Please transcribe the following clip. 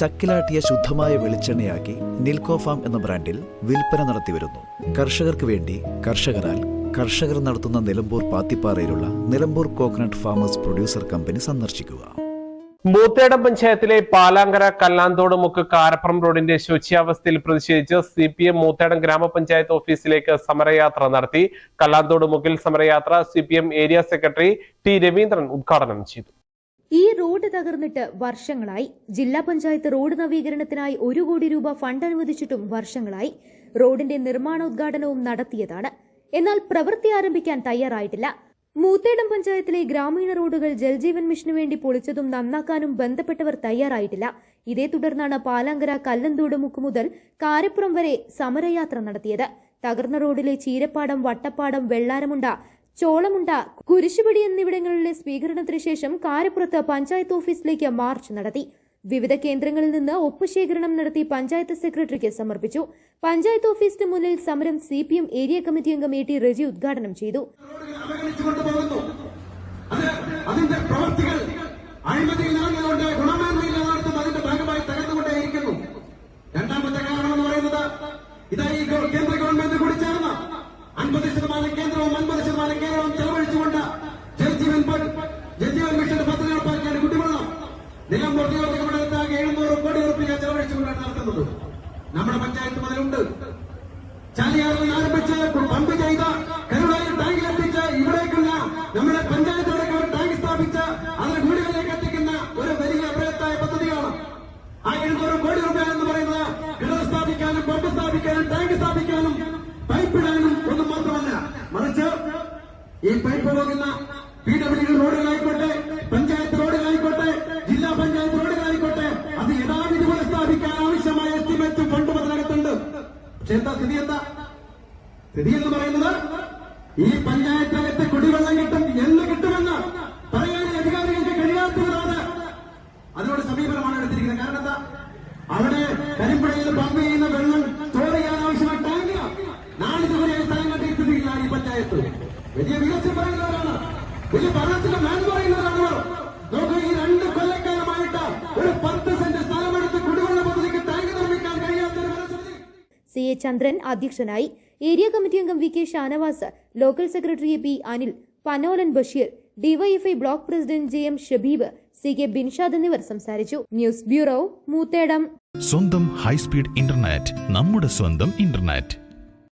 ചക്കിലാട്ടിയ ശുദ്ധമായ വെളിച്ചെണ്ണയാക്കി നിൽക്കോ ഫാം എന്ന ബ്രാൻഡിൽ വിൽപ്പന നടത്തിവരുന്നു കർഷകർക്ക് വേണ്ടി കർഷകരാൽ കർഷകർ നടത്തുന്ന Nilambur പാത്തിപ്പാറയിലുള്ള Nilambur Coconut Farmers Producer Company സന്ദർശിക്കുക. മൂത്തേടം പഞ്ചായത്തിലെ പാലാങ്കര കല്ലാന്തോട് മുക്ക് കാരപ്പുറം റോഡിന്റെ ശുചിയാവസ്ഥയിൽ പ്രതിഷേധിച്ച് സി പി എം മൂത്തേടം ഗ്രാമപഞ്ചായത്ത് ഓഫീസിലേക്ക് സമരയാത്ര നടത്തി. കല്ലാന്തോട് മുക്കിൽ സമരയാത്ര C area secretary T Raveendran ഉദ്ഘാടനം ചെയ്തു. ഈ റോഡ് തകർന്നിട്ട് വർഷങ്ങളായി. ജില്ലാ പഞ്ചായത്ത് റോഡ് നവീകരണത്തിനായി ഒരു കോടി രൂപ ഫണ്ട് അനുവദിച്ചിട്ടും വർഷങ്ങളായി. റോഡിന്റെ നിർമ്മാണോദ്ഘാടനവും നടത്തിയതാണ്. എന്നാൽ പ്രവൃത്തി ആരംഭിക്കാൻ തയ്യാറായിട്ടില്ല. മൂത്തേടം പഞ്ചായത്തിലെ ഗ്രാമീണ റോഡുകൾ ജൽജീവൻ മിഷനു വേണ്ടി പൊളിച്ചതും നന്നാക്കാനും ബന്ധപ്പെട്ടവർ തയ്യാറായിട്ടില്ല. ഇതേ തുടർന്നാണ് പാലാങ്കര കല്ലന്തോട് മുക്ക് മുതൽ കാരപ്പുറം വരെ സമരയാത്ര നടത്തിയത്. തകർന്ന റോഡിലെ ചീരപ്പാടം വട്ടപ്പാടം വെള്ളാരമുണ്ട ചോളമുണ്ട കുരിശുപടി എന്നിവിടങ്ങളിലെ സ്വീകരണത്തിന് ശേഷം കാരപ്പുറത്ത് പഞ്ചായത്ത് ഓഫീസിലേക്ക് മാർച്ച് നടത്തി. വിവിധ കേന്ദ്രങ്ങളിൽ നിന്ന് ഒപ്പുശേഖരണം നടത്തി പഞ്ചായത്ത് സെക്രട്ടറിക്ക് സമർപ്പിച്ചു. പഞ്ചായത്ത് ഓഫീസിന് മുന്നിൽ സമരം C P M area committee അംഗം എ ടി റജി ഉദ്ഘാടനം ചെയ്തു. അതിന്റെ പ്രവർത്തികൾ അഴിമതിയിൽ നിറഞ്ഞുകൊണ്ട് ഗുണമേന്മയില്ലാതെ അതിന്റെ ഭാഗമായി തകർന്നുകൊണ്ടേയിരിക്കുന്നു. രണ്ടാമത്തെ കാരണം എന്ന് പറയുന്നത് ഇതായി കേന്ദ്ര ഗവൺമെന്റ് കൂടി ചേർന്ന അൻപത് ശതമാനം കേന്ദ്രവും അൻപത് ശതമാനം കേരളവും ചെലവഴിച്ചുകൊണ്ട് ജൽജീവൻ പ- ജൽജീവൻ മിഷൻ പദ്ധതി നടപ്പാക്കിയാണ് കുടിവെള്ളം നിലമ്പൂർ നിയോജക മണ്ഡലത്താകെ എഴുന്നൂറ് കോടി റുപ്യ ചെലവഴിച്ചുകൊണ്ടാണ് നടത്തുന്നത് നമ്മുടെ പഞ്ചായത്ത് മുതലുണ്ട്. ചാലിയാറിൽ ആരംഭിച്ച് പമ്പ് ചെയ്ത കരുളയിൽ ടാങ്കിൽ എത്തിച്ച് ഇവിടേക്കുള്ള നമ്മുടെ പഞ്ചായത്ത് അടക്കം ടാങ്ക് സ്ഥാപിച്ച് അതിന് വീടുകളിലേക്ക് എത്തിക്കുന്ന ഒരു വലിയ ബൃഹത്തായ പദ്ധതിയാണ്. ആ എഴുന്നൂറ് കോടി രൂപ എന്ന് പറയുന്നത് കിണർ സ്ഥാപിക്കാനും പമ്പ് സ്ഥാപിക്കാനും ടാങ്ക് സ്ഥാപിക്കാനും പൈപ്പ് ഇടാനും ഒന്നും മാത്രമല്ല. മറിച്ച് ഈ പൈപ്പ് പോകുന്ന പി ഡബ്ല്യു റോഡുകളായിക്കോട്ടെ പഞ്ചായത്ത് റോഡുകളായിക്കോട്ടെ ജില്ലാ പഞ്ചായത്ത് റോഡുകളായിക്കോട്ടെ അത് യഥാവിധി പോലെ സ്ഥാപിക്കാൻ ആവശ്യമായ എസ്റ്റിമേറ്റ് ഫണ്ട് അതിനകത്തുണ്ട് എന്താ സ്ഥിതി എന്താ? സ്ഥിതി എന്ന് പറയുന്നത് ഈ പഞ്ചായത്തകത്ത് കുടിവെള്ളം കിട്ടും എന്ന് കിട്ടുമെന്ന് പറയാൻ അധികാരികൾക്ക് കഴിയാത്തതാണ്. അതിനോട് സമീപനമാണ് എടുത്തിരിക്കുന്നത്. കാരണം എന്താ? അവിടെ കരിമ്പുഴയിൽ പമ്പ് ചെയ്യുന്ന വെള്ളം സ്റ്റോർ ചെയ്യാൻ ആവശ്യമായ ടാങ്ക് നാളിതുവരെ സ്ഥലം കണ്ടെത്തിയിട്ടില്ല ഈ പഞ്ചായത്ത്. വലിയ വികസനം പറയുന്നവരാണ്. വലിയ ഭരണത്തിന്റെ മാൻ പറയുന്നവരാണ് നോക്കുക നോക്കൂ ഈ രണ്ട് കൊല്ലക്കാലമായിട്ട് ഒരു പത്ത് സെന്റ് സ്ഥലമെടുത്ത് കുടിവെള്ള പദ്ധതിക്ക് ടാങ്ക് നിർമ്മിക്കാൻ കഴിയാത്ത ഒരു മനസ്സിൽ സി എ ചന്ദ്രൻ അധ്യക്ഷനായി ഏരിയ കമ്മിറ്റി അംഗം V K Shanavas local secretary P Anil Panolan Basheer DYFI block president J M Shabeeb C K Binshad എന്നിവർ സംസാരിച്ചു. News bureau Moothedam. സ്വന്തം ഹൈസ്പീഡ് ഇന്റർനെറ്റ് നമ്മുടെ സ്വന്തം ഇന്റർനെറ്റ്.